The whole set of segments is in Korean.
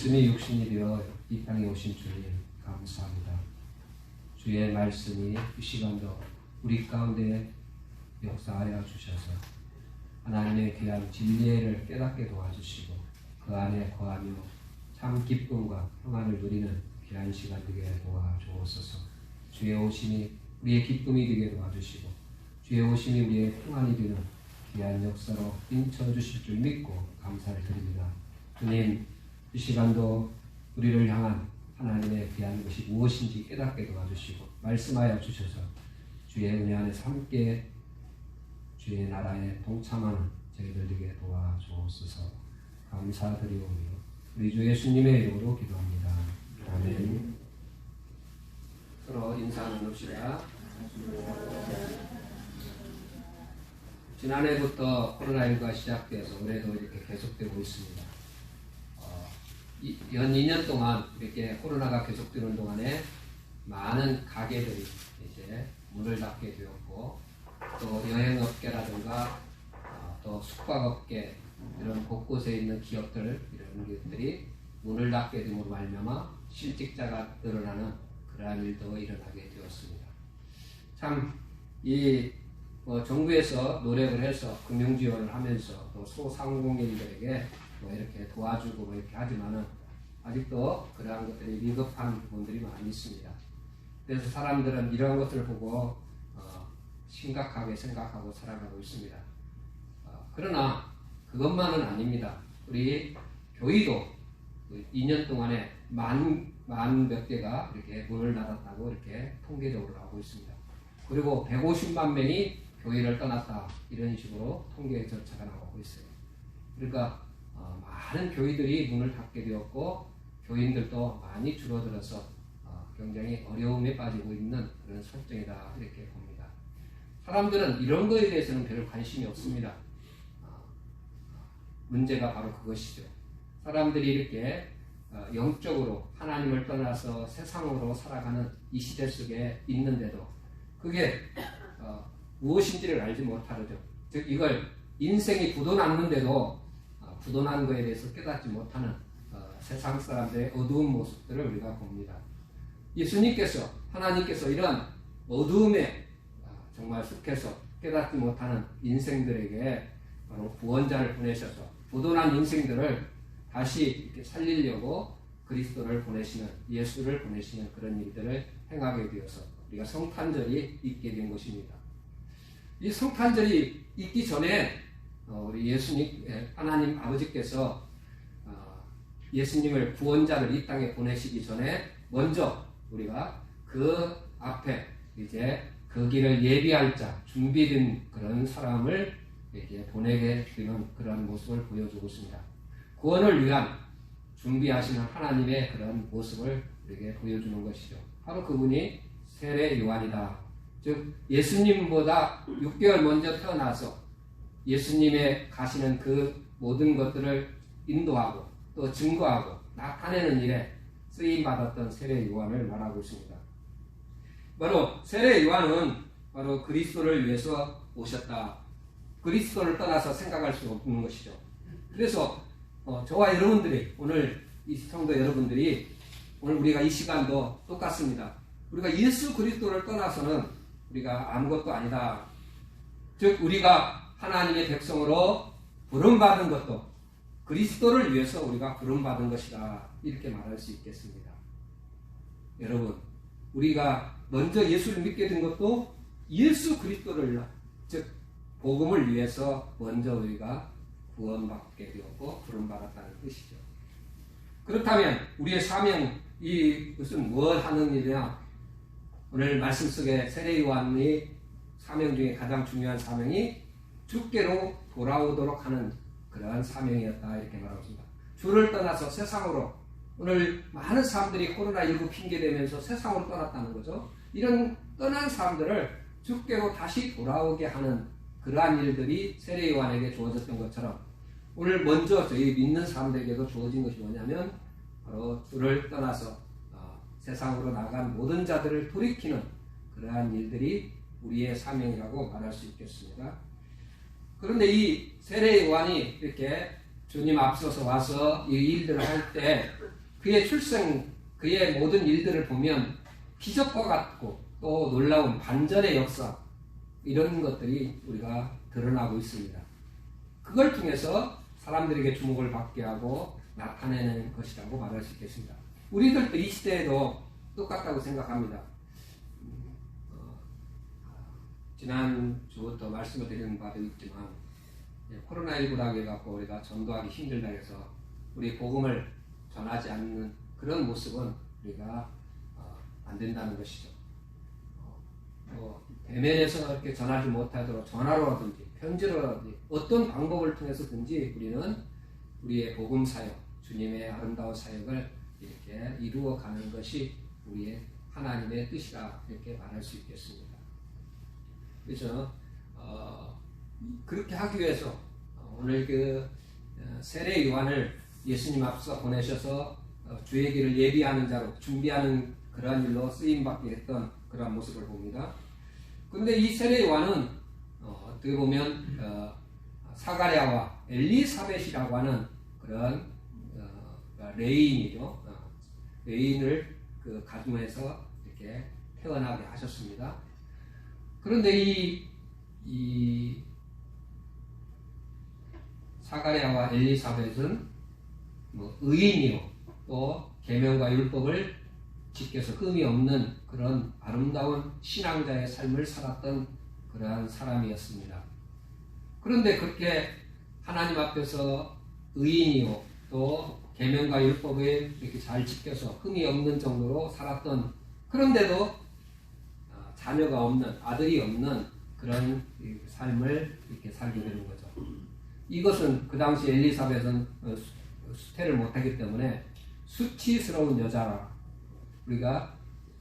말씀이 육신이 되어 이 땅에 오신 주님 감사합니다. 주의 말씀이 이 시간도 우리 가운데 역사하여 주셔서 하나님의 귀한 진리를 깨닫게 도와주시고 그 안에 거하며 참 기쁨과 평안을 누리는 귀한 시간 되게 도와주옵소서. 주의 오심이 우리의 기쁨이 되게 도와주시고 주의 오심이 우리의 평안이 되는 귀한 역사로 인쳐 주실 줄 믿고 감사를 드립니다. 주님 이 시간도 우리를 향한 하나님의 귀한 것이 무엇인지 깨닫게 도와주시고 말씀하여 주셔서 주의 은혜 안에서 함께 주의 나라에 동참하는 저희들 되게 도와주옵소서 감사드리오며 우리 주 예수님의 이름으로 기도합니다. 아멘 서로 인사 나눕시다. 지난해부터 코로나19가 시작돼서 올해도 이렇게 계속되고 있습니다. 어, 이, 연 2년 동안 이렇게 코로나가 계속되는 동안에 많은 가게들이 이제 문을 닫게 되었고 또 여행업계라든가 어, 또 숙박업계 이런 곳곳에 있는 기업들 이런 것들이 문을 닫게 됨으로 말미암아 실직자가 늘어나는 그러한 일도 일어나게 되었습니다. 참이 뭐 정부에서 노력을 해서 금융 지원을 하면서 또 소상공인들에게 뭐 이렇게 도와주고 뭐 이렇게 하지만은 아직도 그러한 것들이 미급한 부분들이 많이 있습니다. 그래서 사람들은 이러한 것들을 보고 어, 심각하게 생각하고 살아가고 있습니다. 어, 그러나 그것만은 아닙니다. 우리 교회도 2년 그 동안에 만, 만 몇 개가 이렇게 문을 닫았다고 이렇게 통계적으로 하고 있습니다. 그리고 150만 명이 교회를 떠났다 이런 식으로 통계 절차가 나오고 있어요. 그러니까 어, 많은 교회들이 문을 닫게 되었고 교인들도 많이 줄어들어서 어, 굉장히 어려움에 빠지고 있는 그런 설정이다 이렇게 봅니다. 사람들은 이런 거에 대해서는 별 관심이 없습니다. 어, 문제가 바로 그것이죠. 사람들이 이렇게 어, 영적으로 하나님을 떠나서 세상으로 살아가는 이 시대 속에 있는데도 그게 어, 무엇인지를 알지 못하죠. 즉 이걸 인생이 어, 부도난 것에 대해서 깨닫지 못하는 어, 세상 사람들의 어두운 모습들을 우리가 봅니다. 예수님께서 하나님께서 이런 어두움에 어, 정말 속해서 깨닫지 못하는 인생들에게 바로 구원자를 보내셔서 부도난 인생들을 다시 이렇게 살리려고 그리스도를 보내시는 예수를 보내시는 그런 일들을 행하게 되어서 우리가 성탄절이 있게 된 것입니다. 이 성탄절이 있기 전에 어, 우리 예수님 예, 하나님 아버지께서 어, 예수님을 구원자를 이 땅에 보내시기 전에 먼저 우리가 그 앞에 이제 그 길을 예비할 자 준비된 그런 사람을 이렇게 보내게 되는 그런 모습을 보여주고 있습니다. 구원을 위한 준비하시는 하나님의 그런 모습을 우리에게 보여주는 것이죠. 바로 그분이 세례 요한이다. 즉 예수님보다 6개월 먼저 태어나서 예수님의 가시는 그 모든 것들을 인도하고 또 증거하고 나타내는 일에 쓰임 받았던 세례 요한을 말하고 있습니다. 바로 세례 요한은 바로 그리스도를 위해서 오셨다. 그리스도를 떠나서 생각할 수 없는 것이죠. 그래서 어, 저와 여러분들이 오늘 이 성도 여러분들이 오늘 우리가 이 시간도 똑같습니다. 우리가 예수 그리스도를 떠나서는 우리가 아무것도 아니다. 즉 우리가 하나님의 백성으로 부름받은 것도 그리스도를 위해서 우리가 부름받은 것이다. 이렇게 말할 수 있겠습니다. 여러분, 우리가 먼저 예수를 믿게 된 것도 예수 그리스도를 즉 복음을 위해서 먼저 우리가 구원받게 되었고 부름받았다는 뜻이죠. 그렇다면 우리의 사명 이것은 무엇 하는 일이냐? 오늘 말씀 속에 세례 요한의 사명 중에 가장 중요한 사명이 주께로 돌아오도록 하는 그러한 사명이었다 이렇게 말하고 있습니다. 주를 떠나서 세상으로 오늘 많은 사람들이 코로나19 핑계대면서 세상으로 떠났다는 거죠. 이런 떠난 사람들을 주께로 다시 돌아오게 하는 그러한 일들이 세례 요한에게 주어졌던 것처럼 오늘 먼저 저희 믿는 사람들에게도 주어진 것이 뭐냐면 바로 주를 떠나서 세상으로 나간 모든 자들을 돌이키는 그러한 일들이 우리의 사명이라고 말할 수 있겠습니다. 그런데 이 세례 요한이 이렇게 주님 앞서서 와서 이 일들을 할 때 그의 출생, 그의 모든 일들을 보면 기적과 같고 또 놀라운 반전의 역사 이런 것들이 우리가 드러나고 있습니다. 그걸 통해서 사람들에게 주목을 받게 하고 나타내는 것이라고 말할 수 있겠습니다. 우리들도 이 시대에도 똑같다고 생각합니다. 음, 어, 지난 주부터 말씀을 드리는 바도 있지만 예, 코로나19라고 해갖고 우리가 전도하기 힘들다 해서 우리 복음을 전하지 않는 그런 모습은 우리가 어, 안 된다는 것이죠. 어, 뭐 대면에서 이렇게 전하지 못하도록 전화로라든지 편지로라든지 어떤 방법을 통해서든지 우리는 우리의 복음 사역, 주님의 아름다운 사역을 이렇게 이루어가는 것이 우리의 하나님의 뜻이라 이렇게 말할 수 있겠습니다. 그래서 어, 그렇게 하기 위해서 오늘 그 어, 세례 요한을 예수님 앞서 보내셔서 어, 주의 길을 예비하는 자로 준비하는 그러한 일로 쓰임 받게 했던 그러한 모습을 봅니다. 근데 이 세례 요한은 어, 떻게 보면 어, 사가랴와 엘리사벳이라고 하는 그런 어, 레인이죠. 어, 레인을 그 가중해서 이렇게 태어나게 하셨습니다. 그런데 이, 이 사가랴와 엘리사벳은 뭐 의인이요 또 계명과 율법을 지켜서 흠이 없는 그런 아름다운 신앙자의 삶을 살았던 그러한 사람이었습니다. 그런데 그렇게 하나님 앞에서 의인이요 또 계명과 율법을 이렇게 잘 지켜서 흠이 없는 정도로 살았던 그런데도 어, 자녀가 없는 아들이 없는 그런 삶을 이렇게 살게 되는 거죠. 이것은 그 당시 엘리사벳은 어, 수태를 못하기 때문에 수치스러운 여자라 우리가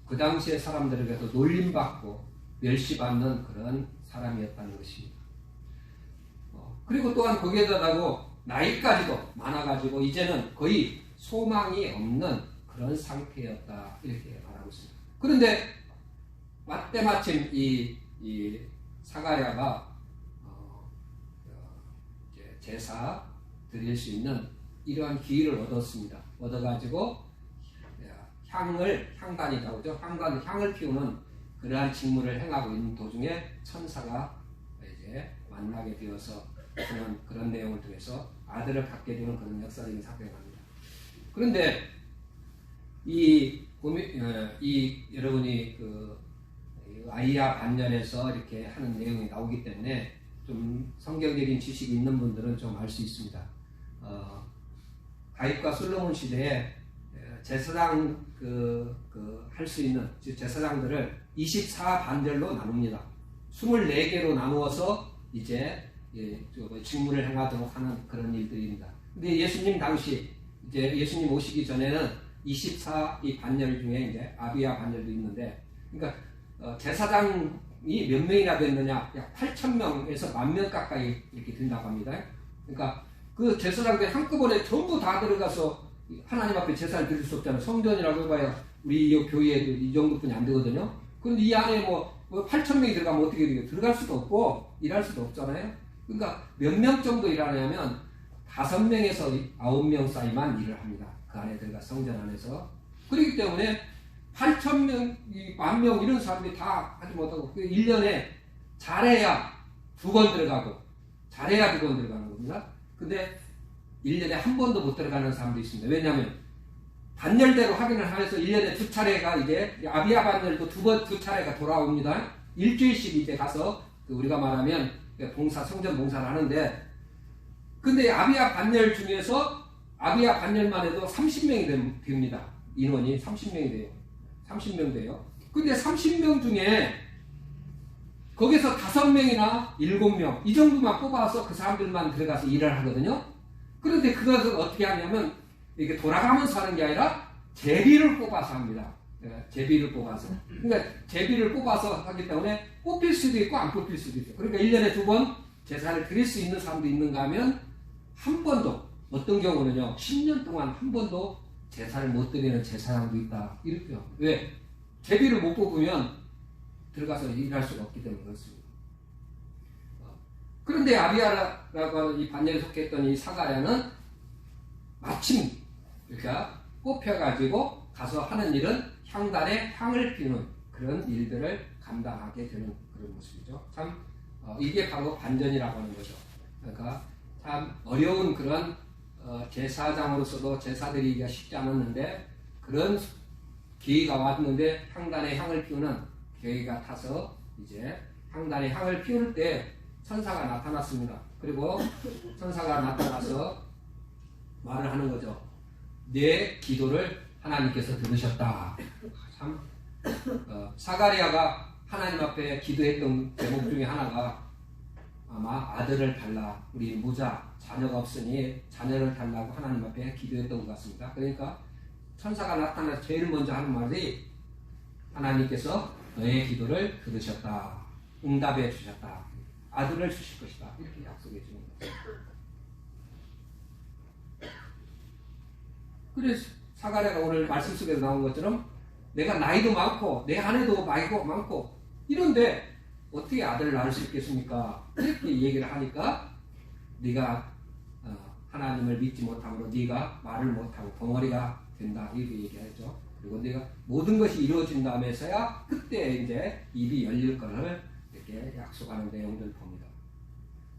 그 당시의 사람들에게도 놀림받고 멸시받는 그런 사람이었다는 것입니다. 어, 그리고 또한 거기에다가고 나이까지도 많아가지고 이제는 거의 소망이 없는 그런 상태였다 이렇게 말하고 있습니다. 그런데 때마침 이, 이 사가랴가 어, 제사 드릴 수 있는 이러한 기회를 얻었습니다. 얻어가지고 향을 향단이라고 하죠. 향단 향을 피우는 그러한 직무를 행하고 있는 도중에 천사가 이제 만나게 되어서 그런 그런 내용을 통해서 아들을 갖게 되는 그런 역사적인 사건이 납니다. 그런데 이, 어, 이 여러분이 그 아이야 반년에서 이렇게 하는 내용이 나오기 때문에 좀 성경적인 지식이 있는 분들은 좀 알 수 있습니다. 어, 다윗과 솔로몬 시대에 제사장 그, 그, 할 수 있는 제사장들을 24반절로 나눕니다. 24개로 나누어서 이제 예, 직무를 행하도록 하는 그런 일들입니다. 근데 예수님 당시 이제 예수님 오시기 전에는 24 이 반열 중에 이제 아비아 반열도 있는데, 그러니까 어, 제사장이 몇 명이나 됐느냐? 약 8천 명에서 만 명 가까이 이렇게 된다고 합니다. 그러니까 그 제사장들 한꺼번에 전부 다 들어가서 하나님 앞에 제사를 드릴 수 없잖아요. 성전이라고 해봐야 우리 이 교회에도 이 정도뿐이 안 되거든요. 그런데 이 안에 뭐, 8천 뭐 명이 들어가면 어떻게 돼요? 들어갈 수도 없고 일할 수도 없잖아요. 그러니까 몇 명 정도 일하냐면 다섯 명에서 아홉 명 사이만 일을 합니다. 그 안에 들어가 성전 안에서. 그렇기 때문에 8천 명, 만 명 이런 사람들이 다 하지 못하고 그 1년에 잘해야 두 번 들어가고 잘해야 두 번 들어가는 겁니다. 근데 1년에 한 번도 못 들어가는 사람도 있습니다. 왜냐하면 반열대로 확인을 하면서 1년에 두 차례가 이제 아비아 반열도 두 번, 두 차례가 돌아옵니다. 일주일씩 이제 가서 그 우리가 말하면 봉사, 성전 봉사를 하는데 근데 아비아 반열 중에서 아비아 반열만 해도 30명이 됩니다. 인원이 30명이 돼요. 30명 돼요. 근데 30명 중에 거기서 5명이나 7명 이 정도만 뽑아서 그 사람들만 들어가서 일을 하거든요. 그런데 그것을 어떻게 하냐면 이게 돌아가면서 하는 게 아니라 제비를 뽑아서 합니다. 네, 제비를 뽑아서. 그러니까 제비를 뽑아서 하기 때문에 뽑힐 수도 있고 안 뽑힐 수도 있어요. 그러니까 1년에 두 번 제사를 드릴 수 있는 사람도 있는가 하면 한 번도 어떤 경우는요 10년 동안 한 번도 제사를 못 드리는 제사장도 있다. 이렇게 요. 왜? 제비를 못 뽑으면 들어가서 일할 수가 없기 때문에 그렇습니다. 어. 그런데 아비아라고 하는 이 반열에 속했던 이 사가랴는 마침 이렇게 뽑혀가지고 가서 하는 일은 향단에 향을 피우는 그런 일들을 감당하게 되는 그런 모습이죠. 참 어, 이게 바로 반전이라고 하는 거죠. 그러니까 참 어려운 그런 어, 제사장으로서도 제사 드리기가 쉽지 않았는데 그런 기회가 왔는데 향단에 향을 피우는 계기가 타서 이제 향단에 향을 피울 때 천사가 나타났습니다. 그리고 천사가 나타나서 말을 하는 거죠. 내 기도를 하나님께서 들으셨다. 참 어, 사가리아가 하나님 앞에 기도했던 대목 중에 하나가 아마 아들을 달라 우리 무자 자녀가 없으니 자녀를 달라고 하나님 앞에 기도했던 것 같습니다. 그러니까 천사가 나타나 제일 먼저 하는 말이 하나님께서 너의 기도를 들으셨다. 응답해 주셨다. 아들을 주실 것이다. 이렇게 약속해 주는 거예요. 그래서 사가랴가 오늘 말씀 속에서 나온 것처럼 내가 나이도 많고 내 아내도 많고 많고 이런데 어떻게 아들을 낳을 수 있겠습니까? 이렇게 얘기를 하니까 네가 어, 하나님을 믿지 못함으로 네가 말을 못하고 벙어리가 된다 이렇게 얘기하죠. 그리고 내가 모든 것이 이루어진 다음에서야 그때 이제 입이 열릴 것을 이렇게 약속하는 내용들 봅니다.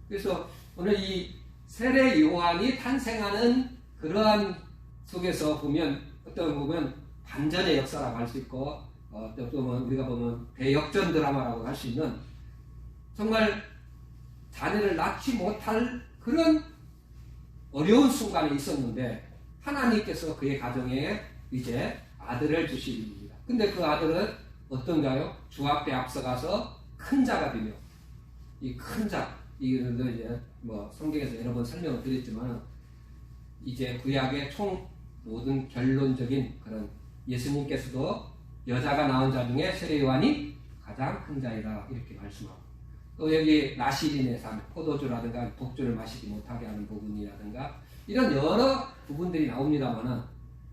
그래서 오늘 이 세례 요한이 탄생하는 그러한 속에서 보면 어떤 보면 반전의 역사라고 할 수 있고 어, 떤 보면 우리가 보면 대역전 드라마라고 할 수 있는 정말 자녀를 낳지 못할 그런 어려운 순간이 있었는데 하나님께서 그의 가정에 이제 아들을 주시입니다. 근데 그 아들은 어떤가요? 주 앞에 앞서가서 큰 자가 되며 이 큰 자, 이거는 이제 뭐 성경에서 여러 번 설명을 드렸지만 이제 구약의 총 모든 결론적인 그런 예수님께서도 여자가 낳은 자 중에 세례 요한이 가장 큰 자이다 이렇게 말씀하고 또 여기 나시린의 삶, 포도주라든가 독주를 마시지 못하게 하는 부분이라든가 이런 여러 부분들이 나옵니다만은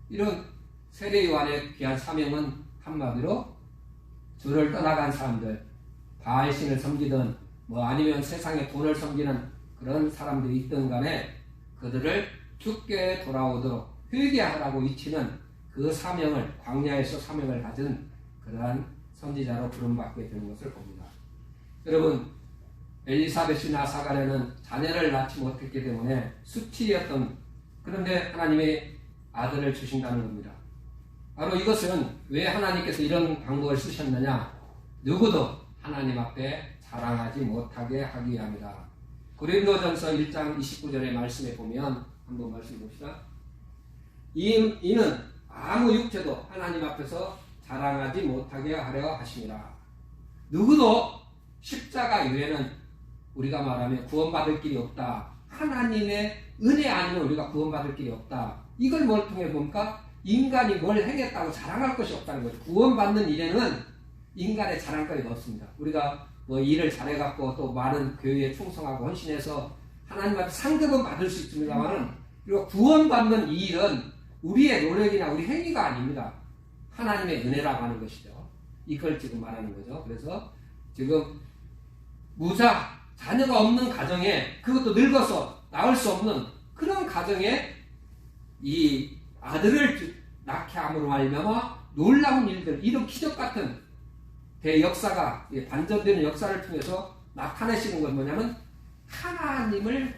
이런 세례 요한의 귀한 사명은 한마디로 주를 떠나간 사람들, 바알신을 섬기든 뭐 아니면 세상에 돈을 섬기는 그런 사람들이 있든 간에 그들을 죽게 돌아오도록 회개하라고 이치는 그 사명을 광야에서 사명을 가진 그러한 선지자로 부름받게 되는 것을 봅니다. 여러분 엘리사벳이나 사가랴는 자녀를 낳지 못했기 때문에 수치였던 그런데 하나님의 아들을 주신다는 겁니다. 바로 이것은 왜 하나님께서 이런 방법을 쓰셨느냐? 누구도 하나님 앞에 자랑하지 못하게 하기 위함이다. 고린도전서 1장 29절의 말씀에 보면 한번 말씀 봅시다. 이, 는 아무 육체도 하나님 앞에서 자랑하지 못하게 하려 하십니다. 누구도 십자가 이외에는 우리가 말하면 구원받을 길이 없다. 하나님의 은혜 아니면 우리가 구원받을 길이 없다. 이걸 뭘 통해 보니까 인간이 뭘 행했다고 자랑할 것이 없다는 거죠. 구원받는 일에는 인간의 자랑거리가 없습니다. 우리가 뭐 일을 잘해갖고 또 많은 교회에 충성하고 헌신해서 하나님 앞에 상급은 받을 수 있습니다만은 그리고 구원받는 이 일은 우리의 노력이나 우리 행위가 아닙니다. 하나님의 은혜라고 하는 것이죠. 이걸 지금 말하는 거죠. 그래서 지금 무자, 자녀가 없는 가정에 그것도 늙어서 낳을 수 없는 그런 가정에 이 아들을 낳게 함으로 말미암아 놀라운 일들, 이런 기적 같은 대역사가 반전되는 역사를 통해서 나타내시는 건 뭐냐면 하나님을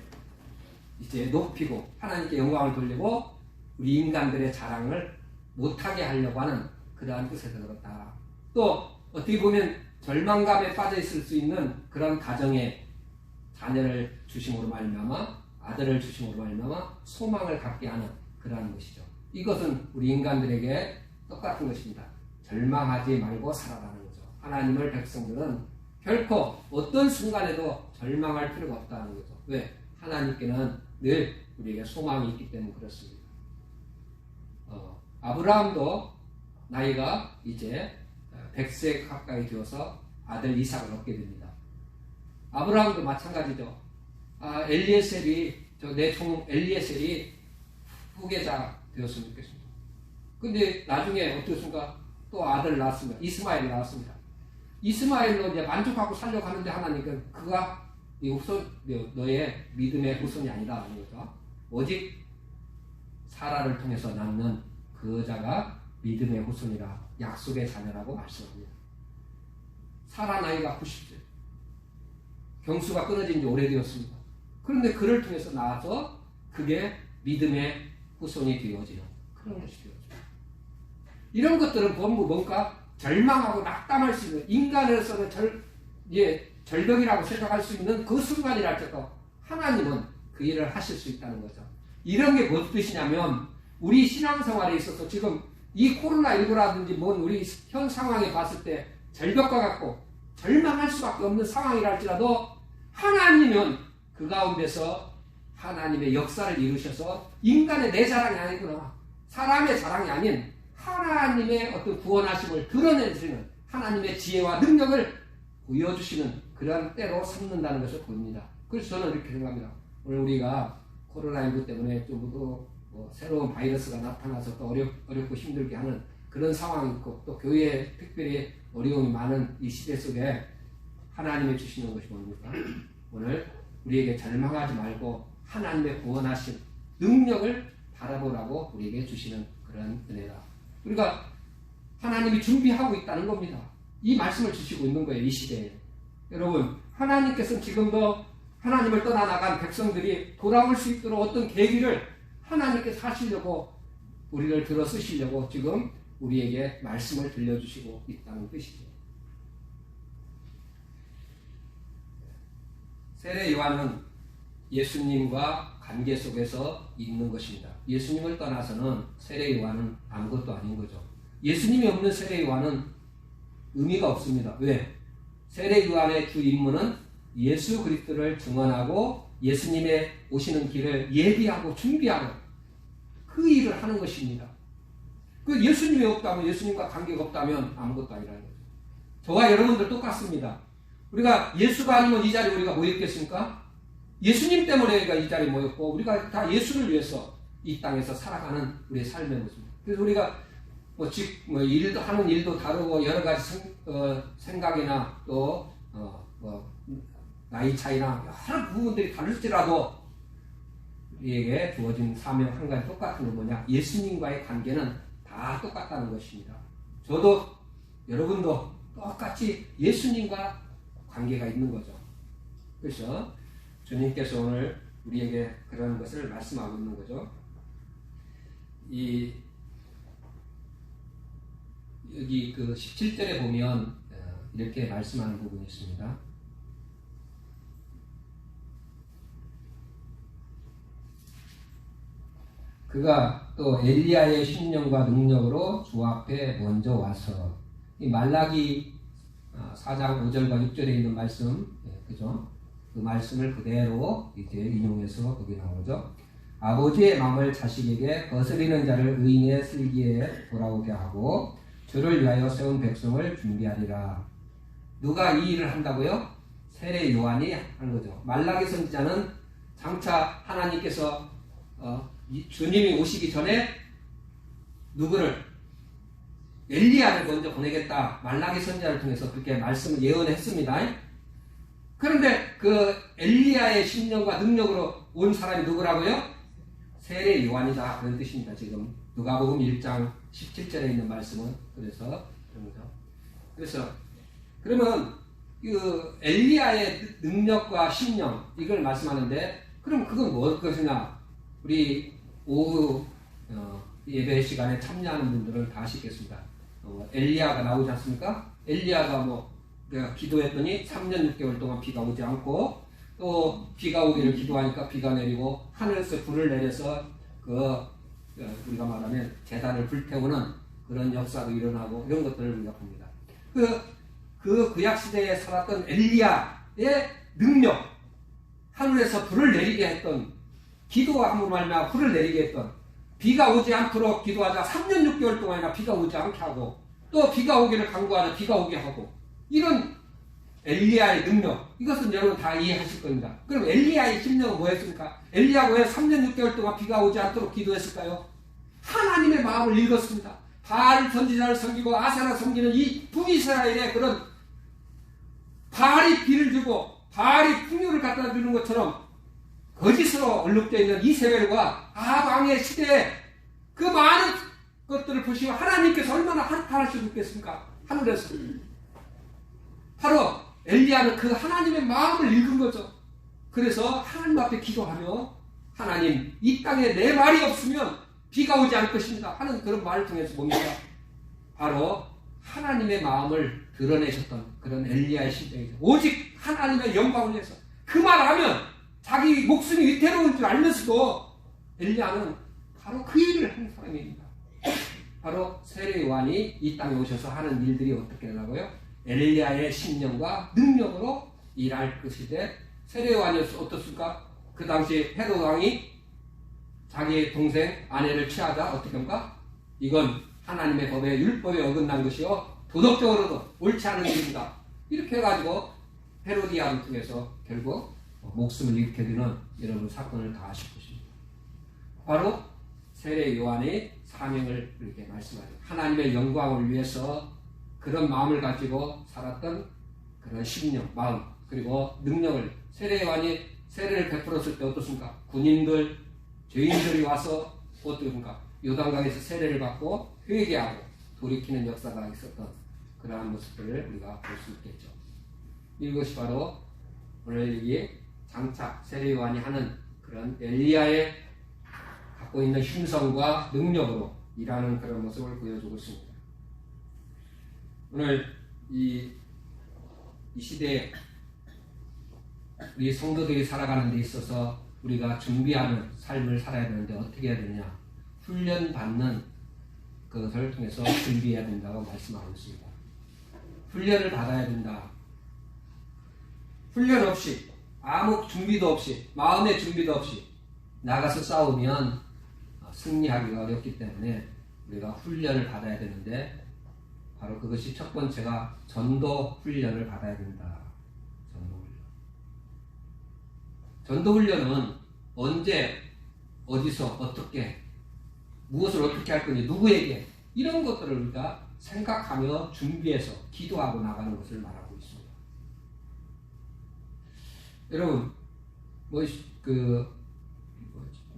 이제 높이고 하나님께 영광을 돌리고 우리 인간들의 자랑을 못하게 하려고 하는 그러한 뜻에서 그렇다. 또 어떻게 보면 절망감에 빠져 있을 수 있는 그런 가정에 자녀를 주심으로 말미암아 아들을 주심으로 말미암아 소망을 갖게 하는 그러한 것이죠. 이것은 우리 인간들에게 똑같은 것입니다. 절망하지 말고 살아가는 거죠. 하나님을 백성들은 결코 어떤 순간에도 절망할 필요가 없다는 거죠. 왜? 하나님께는 늘 우리에게 소망이 있기 때문에 그렇습니다. 어, 아브라함도 나이가 이제 100세 가까이 되어서 아들 이삭을 얻게 됩니다. 아브라함도 마찬가지죠. 아, 엘리에셀이, 저 내총 엘리에셀이 후계자 되었으면 좋겠습니다. 근데 나중에 어떻습니까? 또 아들 낳았습니다. 이스마엘 낳았습니다. 이스마엘로 이제 만족하고 살려고 하는데 하나님은 그가 네 후손, 너의 믿음의 후손이 아니다. 하는 거죠. 오직 사라를 통해서 낳는 그 여자가 믿음의 후손이라 약속의 자녀라고 말씀합니다. 사라 나이가 90세. 경수가 끊어진 지 오래되었습니다. 그런데 그를 통해서 나와서 그게 믿음의 후손이 되어지는 그런 것이 되어져. 이런 것들은 전부 뭔가 절망하고 낙담할 수 있는 인간으로서는 절, 예, 절벽이라고 생각할 수 있는 그 순간이랄지라도 하나님은 그 일을 하실 수 있다는 거죠. 이런 게 무슨 뜻이냐면 우리 신앙생활에 있어서 지금 이 코로나19라든지 뭔 우리 현 상황에 봤을 때 절벽과 같고 절망할 수밖에 없는 상황이랄지라도 하나님은 그 가운데서 하나님의 역사를 이루셔서 인간의 내 자랑이 아니구나. 사람의 자랑이 아닌 하나님의 어떤 구원하심을 드러내주시는 하나님의 지혜와 능력을 보여주시는 그런 때로 삼는다는 것을 보입니다. 그래서 저는 이렇게 생각합니다. 오늘 우리가 코로나19 때문에 좀더 뭐 새로운 바이러스가 나타나서 또 어렵, 어렵고 힘들게 하는 그런 상황이 있고 또 교회에 특별히 어려움이 많은 이 시대 속에 하나님이 주시는 것이 뭡니까? 오늘 우리에게 절망하지 말고 하나님의 구원하신 능력을 바라보라고 우리에게 주시는 그런 은혜다. 우리가 하나님이 준비하고 있다는 겁니다. 이 말씀을 주시고 있는 거예요, 이 시대에. 여러분, 하나님께서는 지금도 하나님을 떠나 나간 백성들이 돌아올 수 있도록 어떤 계기를 하나님께서 하시려고 우리를 들어 쓰시려고 지금 우리에게 말씀을 들려주시고 있다는 뜻이죠. 세례 요한은 예수님과 관계 속에서 있는 것입니다. 예수님을 떠나서는 세례 요한은 아무것도 아닌 거죠. 예수님이 없는 세례 요한은 의미가 없습니다. 왜? 세례 요한의 주 임무는 예수 그리스도를 증언하고 예수님의 오시는 길을 예비하고 준비하는 그 일을 하는 것입니다. 그 예수님이 없다면 예수님과 관계가 없다면 아무것도 아니라는 거죠. 저와 여러분들 똑같습니다. 우리가 예수가 아니면 이 자리에 우리가 모였겠습니까? 예수님 때문에 우리가 이 자리에 모였고 우리가 다 예수를 위해서 이 땅에서 살아가는 우리의 삶의 모습입니다. 그래서 우리가 뭐, 직, 뭐 일도 하는 일도 다르고 여러 가지 생, 어, 생각이나 또 어, 뭐, 나이 차이나 여러 부분들이 다를지라도 우리에게 주어진 사명 한 가지 똑같은 건 뭐냐? 예수님과의 관계는 다 똑같다는 것입니다. 저도 여러분도 똑같이 예수님과 관계가 있는 거죠. 그래서 주님께서 오늘 우리에게 그런 것을 말씀하고 있는 거죠. 이 여기 그 17절에 보면 어, 이렇게 말씀하는 부분이 있습니다. 그가 또 엘리야의 신령과 능력으로 주 앞에 먼저 와서 이 말라기 4장 어, 5절과 6절에 있는 말씀, 예, 그죠? 그 말씀을 그대로 이제 인용해서 거기 나오죠. 아버지의 마음을 자식에게 거스리는 자를 의인의 슬기에 돌아오게 하고 주를 위하여 세운 백성을 준비하리라. 누가 이 일을 한다고요? 세례 요한이 한 거죠. 말라기 선지자는 장차 하나님께서 어, 주님이 오시기 전에 누구를 엘리야를 먼저 보내겠다. 말라기 선지자를 통해서 그렇게 말씀을 예언했습니다. 그런데 그 엘리야의 신령과 능력으로 온 사람이 누구라고요? 세례 요한이다. 그런 뜻입니다. 지금 누가복음 1장 17절에 있는 말씀은 그래서 거죠. 그래서 그러면 그 엘리야의 능력과 신령 이걸 말씀하는데 그럼 그건 뭘 것이냐? 우리 오후 어, 예배 시간에 참여하는 분들은 다 아시겠습니다. 어, 엘리야가 나오지 않습니까? 엘리야가 뭐 기도했더니 3년 6개월 동안 비가 오지 않고 또 비가 오기를 기도하니까 비가 내리고 하늘에서 불을 내려서 그 어, 우리가 말하면 재단을 불태우는 그런 역사도 일어나고 이런 것들을 우리가 봅니다. 그, 그 구약 시대에 살았던 엘리야의 능력, 하늘에서 불을 내리게 했던 기도와 함으로 말미암아 불을 내리게 했던 비가 오지 않도록 기도하자 3년 6개월 동안이나 비가 오지 않게 하고 또 비가 오기를 강구하자 비가 오게 하고 이런 엘리야의 능력 이것은 여러분 다 이해하실 겁니다. 그럼 엘리야의 심령은 뭐였습니까? 엘리야가 왜 3년 6개월 동안 비가 오지 않도록 기도했을까요? 하나님의 마음을 읽었습니다. 바알 선지자를 섬기고 아사라 섬기는 이 북이스라엘의 그런 바알이 비를 주고 바알이 풍요를 갖다 주는 것처럼 거짓으로 얼룩되어 있는 이세벨과 아방의 시대에 그 많은 것들을 보시고 하나님께서 얼마나 한탄하시고 있겠습니까? 하늘에서. 바로 엘리야는 그 하나님의 마음을 읽은 거죠. 그래서 하나님 앞에 기도하며 하나님 이 땅에 내 말이 없으면 비가 오지 않을 것입니다. 하는 그런 말을 통해서 봅니다. 바로 하나님의 마음을 드러내셨던 그런 엘리야의 심정이죠. 오직 하나님의 영광을 위해서 그 말하면 자기 목숨이 위태로운 줄 알면서도 엘리야는 바로 그 일을 한 사람입니다. 바로 세례 요한이 이 땅에 오셔서 하는 일들이 어떻게 되라고요? 엘리야의 신령과 능력으로 일할 것이되 세례 요한이 어떻습니까? 그 당시 헤롯 왕이 자기 동생 아내를 취하자 어떻게 합니까? 이건 하나님의 법에 율법에 어긋난 것이요 도덕적으로도 옳지 않은 일입니다. 이렇게 해가지고 헤로디아를 통해서 결국 목숨을 되는 여러분 사건을 다 아실 것입니다. 바로 세례 요한의 사명을 이렇게 말씀하죠. 하나님의 영광을 위해서 그런 마음을 가지고 살았던 그런 심령, 마음, 그리고 능력을 세례 요한이 세례를 베풀었을 때 어떻습니까? 군인들, 죄인들이 와서 어떻습니까? 요단강에서 세례를 받고 회개하고 돌이키는 역사가 있었던 그러한 모습들을 우리가 볼 수 있겠죠. 이것이 바로 오늘 여기 장착 세례 요한이 하는 그런 엘리야의 갖고 있는 힘성과 능력으로 일하는 그런 모습을 보여주고 있습니다. 오늘 이, 이 시대에 우리 성도들이 살아가는 데 있어서 우리가 준비하는 삶을 살아야 되는데 어떻게 해야 되냐? 훈련받는 그것을 통해서 준비해야 된다고 말씀하고 있습니다. 훈련을 받아야 된다. 훈련 없이 아무 준비도 없이 마음의 준비도 없이 나가서 싸우면 승리하기가 어렵기 때문에 우리가 훈련을 받아야 되는데 바로 그것이 첫 번째가 전도 훈련을 받아야 된다. 전도 훈련. 전도 훈련은 언제 어디서 어떻게 무엇을 어떻게 할 건지 누구에게 이런 것들을 우리가 생각하며 준비해서 기도하고 나가는 것을 있습니다. 여러분 뭐 그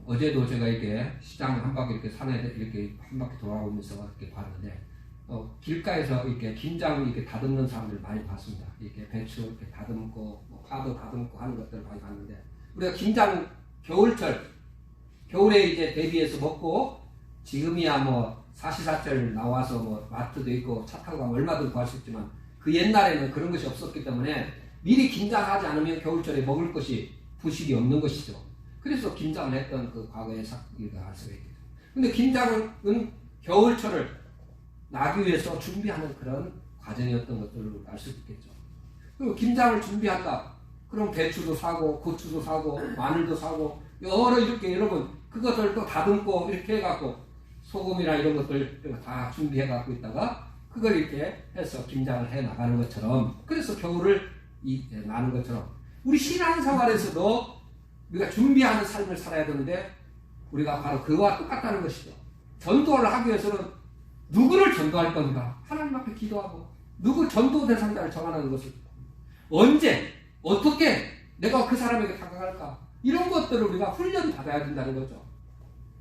어제도 제가 이렇게 시장 한 바퀴 이렇게 산에 이렇게 한 바퀴 돌아오면서 이렇게 봤는데 어, 길가에서 이렇게 김장 이렇게 다듬는 사람들 많이 봤습니다. 이렇게 배추 이렇게 다듬고 뭐 파도 다듬고 하는 것들을 많이 봤는데 우리가 김장 겨울철 겨울에 이제 대비해서 먹고 지금이야 뭐 사시사철 나와서 뭐 마트도 있고 차 타고 가면 얼마든 구할 수 있지만 그 옛날에는 그런 것이 없었기 때문에 미리 김장하지 않으면 겨울철에 먹을 것이 부식이 없는 것이죠. 그래서 김장을 했던 그 과거의 사기가 알 수가 있겠죠. 근데 김장은 겨울철을 나기 위해서 준비하는 그런 과정이었던 것들을 알 수 있겠죠. 그리고 김장을 준비한다. 그럼 배추도 사고 고추도 사고 마늘도 사고 여러 이렇게 여러분 그것을 또 다듬고 이렇게 해갖고 소금이나 이런 것들 다 준비해 갖고 있다가 그걸 이렇게 해서 김장을 해 나가는 것처럼 그래서 겨울을 이, 나는 것처럼 우리 신앙생활에서도 우리가 준비하는 삶을 살아야 되는데 우리가 바로 그와 똑같다는 것이죠. 전도를 하기 위해서는 누구를 전도할 건가? 하나님 앞에 기도하고 누구 전도 대상자를 정하는 것을 언제 어떻게 내가 그 사람에게 다가갈까? 이런 것들을 우리가 훈련 받아야 된다는 거죠.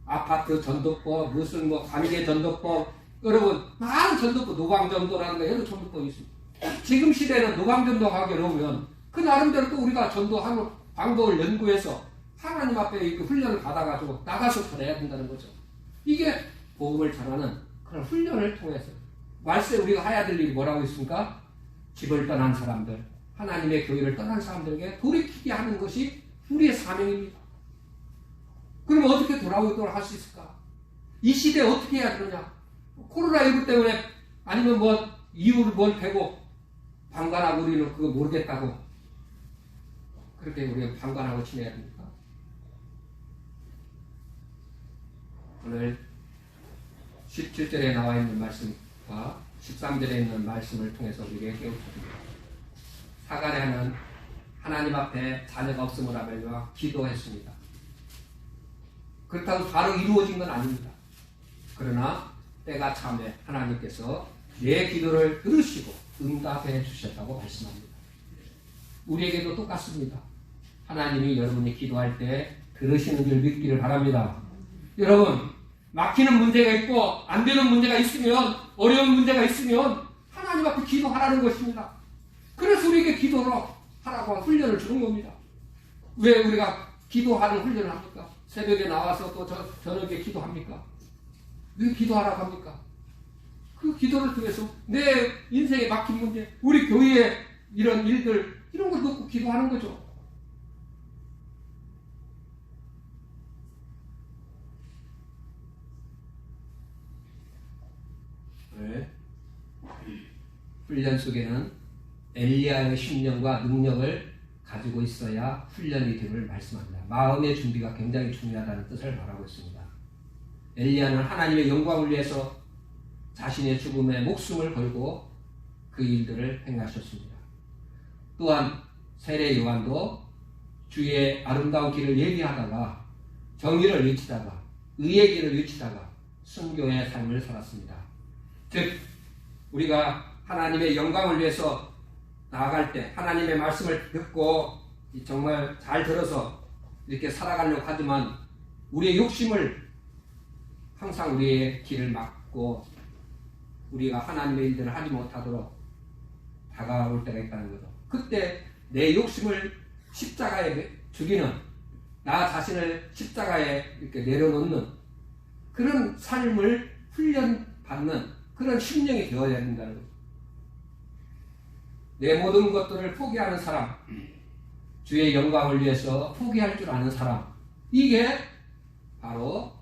아파트 전도법, 무슨 뭐 관계 전도법, 여러분 많은 전도법, 노광전도라는 거 여러 전도법이 있습니다. 지금 시대는 하기 어려우면 그 나름대로 또 우리가 전도하는 방법을 연구해서 하나님 앞에 이렇게 훈련을 받아가지고 나가서 전해야 된다는 거죠. 이게 복음을 전하는 그런 훈련을 통해서 말세 우리가 해야 될 일이 뭐라고 있습니까? 집을 떠난 사람들, 하나님의 교회를 떠난 사람들에게 돌이키게 하는 것이 우리의 사명입니다. 그럼 어떻게 돌아오도록 할 수 있을까? 이 시대에 어떻게 해야 되느냐? 코로나19 때문에 아니면 뭐 이유를 뭘 대고 방관하고 우리는 그거 모르겠다고 그렇게 우리가 방관하고 지내야 됩니까? 오늘 17절에 나와 있는 말씀과 13절에 있는 말씀을 통해서 우리에게 깨우쳐줍니다. 사가랴는 하나님 앞에 자녀가 없음을 알며 기도했습니다. 그렇다고 바로 이루어진 건 아닙니다. 그러나 때가 참에 하나님께서 내 기도를 들으시고 응답해 주셨다고 말씀합니다. 우리에게도 똑같습니다. 하나님이 여러분이 기도할 때 들으시는 줄 믿기를 바랍니다. 여러분, 막히는 문제가 있고 안 되는 문제가 있으면 어려운 문제가 있으면 하나님 앞에 기도하라는 것입니다. 그래서 우리에게 기도를 하라고 훈련을 주는 겁니다. 왜 우리가 기도하는 훈련을 합니까? 새벽에 나와서 또 저, 저녁에 기도합니까? 왜 기도하라고 합니까? 그 기도를 통해서 내 인생에 막힌 문제, 우리 교회의 이런 일들, 이런 걸 놓고 기도하는 거죠. 네. 훈련 속에는 엘리야의 신령과 능력을 가지고 있어야 훈련이 됨을 말씀합니다. 마음의 준비가 굉장히 중요하다는 뜻을 말하고 있습니다. 엘리야는 하나님의 영광을 위해서 자신의 죽음에 목숨을 걸고 그 일들을 행하셨습니다. 또한 세례 요한도 주의 아름다운 길을 예비하다가 정의를 외치다가 의의 길을 외치다가 순교의 삶을 살았습니다. 즉 우리가 하나님의 영광을 위해서 나아갈 때 하나님의 말씀을 듣고 정말 잘 들어서 이렇게 살아가려고 하지만 우리의 욕심을 항상 우리의 길을 막고 우리가 하나님의 일들을 하지 못하도록 다가올 때가 있다는 거죠. 그때 내 욕심을 십자가에 죽이는 나 자신을 십자가에 이렇게 내려놓는 그런 삶을 훈련받는 그런 심령이 되어야 된다는 거죠. 내 모든 것들을 포기하는 사람, 주의 영광을 위해서 포기할 줄 아는 사람, 이게 바로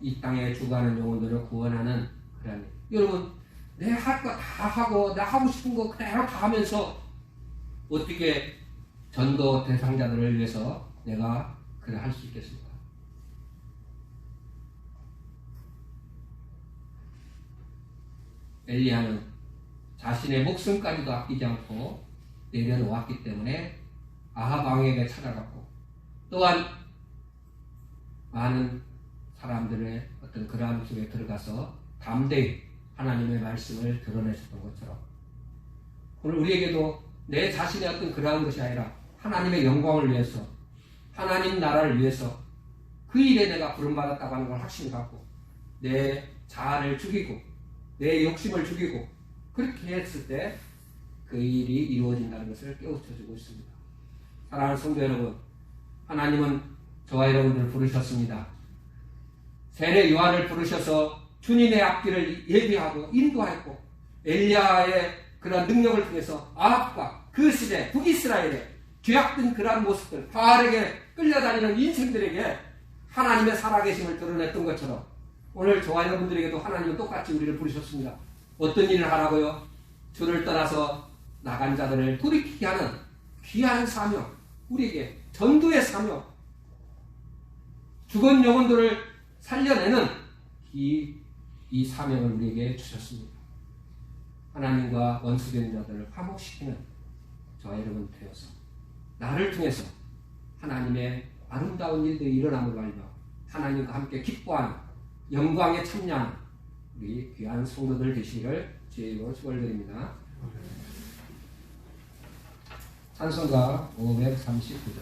이 땅에 죽어가는 영혼들을 구원하는 그런 여러분 내 할 거 다 하고 나 하고 싶은 거 그대로 다 하면서 어떻게 전도 대상자들을 위해서 내가 그래 할 수 있겠습니까? 엘리야는 자신의 목숨까지도 아끼지 않고 내려놓았기 때문에 아합 왕에게 찾아갔고 또한 많은 사람들의 어떤 그러함 속에 들어가서 담대히 하나님의 말씀을 드러내셨던 것처럼 오늘 우리에게도 내 자신의 어떤 그러한 것이 아니라 하나님의 영광을 위해서 하나님 나라를 위해서 그 일에 내가 부름받았다고 하는 걸 확신을 갖고 내 자아를 죽이고 내 욕심을 죽이고 그렇게 했을 때 그 일이 이루어진다는 것을 깨우쳐주고 있습니다. 사랑하는 성도 여러분, 하나님은 저와 여러분들을 부르셨습니다. 세례 요한을 부르셔서 주님의 앞길을 예비하고 인도하였고 엘리야의 그런 능력을 통해서 아합과 그 시대 북이스라엘의 죄악된 그러한 모습들 바알에게 끌려다니는 인생들에게 하나님의 살아계심을 드러냈던 것처럼 오늘 저와 여러분들에게도 하나님은 똑같이 우리를 부르셨습니다. 어떤 일을 하라고요? 주를 떠나서 나간 자들을 돌이키게 하는 귀한 사명, 우리에게 전도의 사명, 죽은 영혼들을 살려내는 이, 이 사명을 우리에게 주셨습니다. 하나님과 원수된 자들을 화목시키는 저와 여러분 되어서 나를 통해서 하나님의 아름다운 일들이 일어남을 말며 하나님과 함께 기뻐하는 영광에 참여하는 우리 귀한 성도들 되시기를 주의 이름으로 축원드립니다. 찬송가 539장